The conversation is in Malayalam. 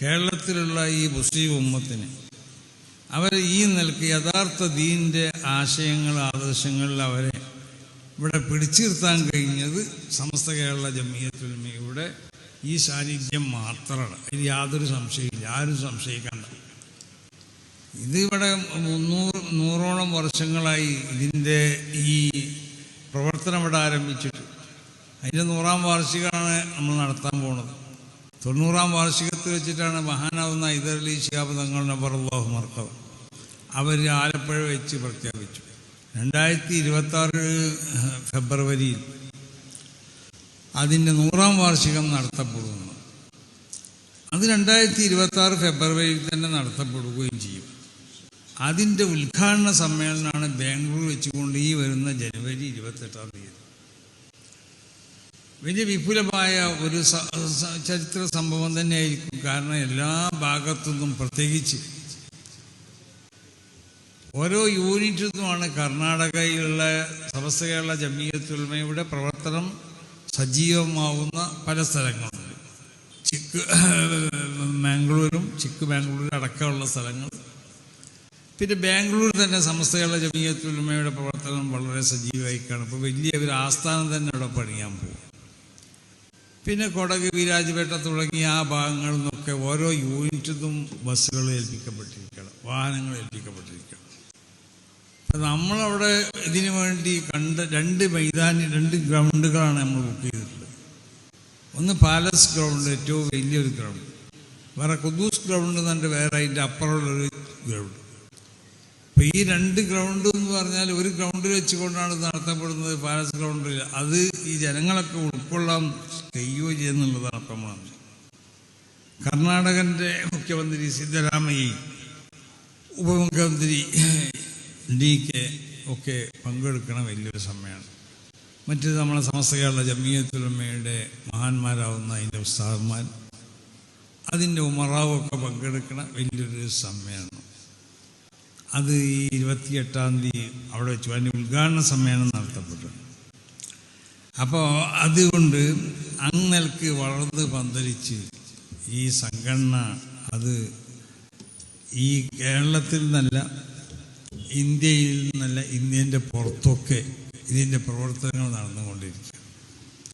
കേരളത്തിലുള്ള ഈ മുസ്ലിം ഉമ്മത്തിന് അവർ ഈ നിലയ്ക്ക് യഥാർത്ഥ ദീന്റെ ആശയങ്ങൾ ആദർശങ്ങളിൽ അവരെ ഇവിടെ പിടിച്ചു നിർത്താൻ കഴിഞ്ഞത് സമസ്ത കേരള ജമിയത്തുൽമയുടെ ഈ സാന്നിധ്യം മാത്രമാണ്. അതിൽ യാതൊരു സംശയമില്ല ആരും സംശയിക്കണ്ട. ഇതിവിടെ മുന്നൂറ് നൂറോളം വർഷങ്ങളായി ഇതിന്റെ ഈ പ്രവർത്തനം ഇവിടെ ആരംഭിച്ചിട്ട്. അതിന്റെ നൂറാം വാർഷികമാണ് നമ്മൾ നടത്താൻ പോണത്. തൊണ്ണൂറാം വാർഷികത്തിൽ വെച്ചിട്ടാണ് മഹാനാവുന്ന ഇതരലി ശിഹാബ് തങ്ങൾ നബറുല്ലാഹു മർക്കവ് അവർ ആലപ്പുഴ വെച്ച് പ്രഖ്യാപിച്ചു. രണ്ടായിരത്തി ഇരുപത്തി ആറ് ഫെബ്രുവരിയിൽ അതിന്റെ നൂറാം വാർഷികം നടത്തപ്പെടുന്നു. അത് രണ്ടായിരത്തി ഇരുപത്തി ആറ് ഫെബ്രുവരിയിൽ തന്നെ നടത്തപ്പെടുകയും ചെയ്യും. അതിന്റെ ഉദ്ഘാടന സമ്മേളനമാണ് ബാംഗ്ലൂർ വെച്ചുകൊണ്ട് ഈ വരുന്ന ജനുവരി ഇരുപത്തെട്ടാം തീയതി. വലിയ വിപുലമായ ഒരു ചരിത്ര സംഭവം തന്നെയായിരിക്കും. കാരണം എല്ലാ ഭാഗത്തുനിന്നും പ്രത്യേകിച്ച് ഓരോ യൂണിറ്റിൽ നിന്നുമാണ് കർണാടകയിലുള്ള സമസ്ത കേരള ജമീയത്തുൽമയുടെ പ്രവർത്തനം സജീവമാവുന്ന പല സ്ഥലങ്ങളുണ്ട്. ചിക്ക് മാംഗ്ലൂരും ചിക്ക് ബാംഗ്ലൂരും അടക്കമുള്ള സ്ഥലങ്ങൾ. പിന്നെ ബാംഗ്ലൂർ തന്നെ സമസ്ത കേരള ജമീയത്തുൽമയുടെ പ്രവർത്തനം വളരെ സജീവമായി കാണും ഇപ്പോൾ വലിയ ഒരു ആസ്ഥാനം തന്നെ അവിടെ പണിയാൻ പോകും. പിന്നെ കൊടക് വിരാജപേട്ട തുടങ്ങിയ ആ ഭാഗങ്ങളിൽ നിന്നൊക്കെ ഓരോ യൂണിറ്റിലും നിന്നും ബസ്സുകൾ ഏൽപ്പിക്കപ്പെട്ടിരിക്കണം വാഹനങ്ങൾ ഏൽപ്പിക്കപ്പെട്ടിരിക്കണം. നമ്മളവിടെ ഇതിനു വേണ്ടി കണ്ട രണ്ട് മൈതാനി രണ്ട് ഗ്രൗണ്ടുകളാണ് നമ്മൾ ബുക്ക് ചെയ്തിട്ടുള്ളത്. ഒന്ന് പാലസ് ഗ്രൗണ്ട് ഏറ്റവും വലിയൊരു ഗ്രൗണ്ട്. വേറെ കുദൂസ് ഗ്രൗണ്ട് എന്നുണ്ട് വേറെ അതിന്റെ അപ്പുറമുള്ളൊരു ഗ്രൗണ്ട്. അപ്പം ഈ രണ്ട് ഗ്രൗണ്ട് എന്ന് പറഞ്ഞാൽ ഒരു ഗ്രൗണ്ടിൽ വെച്ചുകൊണ്ടാണ് നടത്തപ്പെടുന്നത് പാലസ് ഗ്രൗണ്ടിൽ. അത് ഈ ജനങ്ങളൊക്കെ ഉൾക്കൊള്ളാൻ കഴിയുകയോ ചെയ്യുന്നുള്ളതാണ് പ്രമാണം. കർണാടകന്റെ മുഖ്യമന്ത്രി സിദ്ധരാമയ്യ ഉപമുഖ്യമന്ത്രി ഡി കെ ഒക്കെ പങ്കെടുക്കണ വലിയൊരു സമ്മേളനം. മറ്റു നമ്മളെ സമസ്ത കേരള ജമീയത്തുലമ്മയുടെ മഹാന്മാരാവുന്ന അതിന്റെ ഉസ്താദന്മാർ അതിന്റെ ഉമറാവൊക്കെ പങ്കെടുക്കണ വലിയൊരു സമ്മേളനം. അത് ഈ ഇരുപത്തിയെട്ടാം തീയതി അവിടെ വെച്ചു അതിന്റെ ഉദ്ഘാടന സമ്മേളനം നടത്തപ്പെട്ടു. അപ്പോൾ അതുകൊണ്ട് അങ്ങൽക്ക് വളർന്ന് പന്തലിച്ച് ഈ സംഘടന അത് ഈ കേരളത്തിൽ നിന്നല്ല ഇന്ത്യയിൽ നിന്നല്ല ഇന്ത്യന്റെ പുറത്തൊക്കെ ഇതിന്റെ പ്രവർത്തനങ്ങൾ നടന്നുകൊണ്ടിരിക്കുക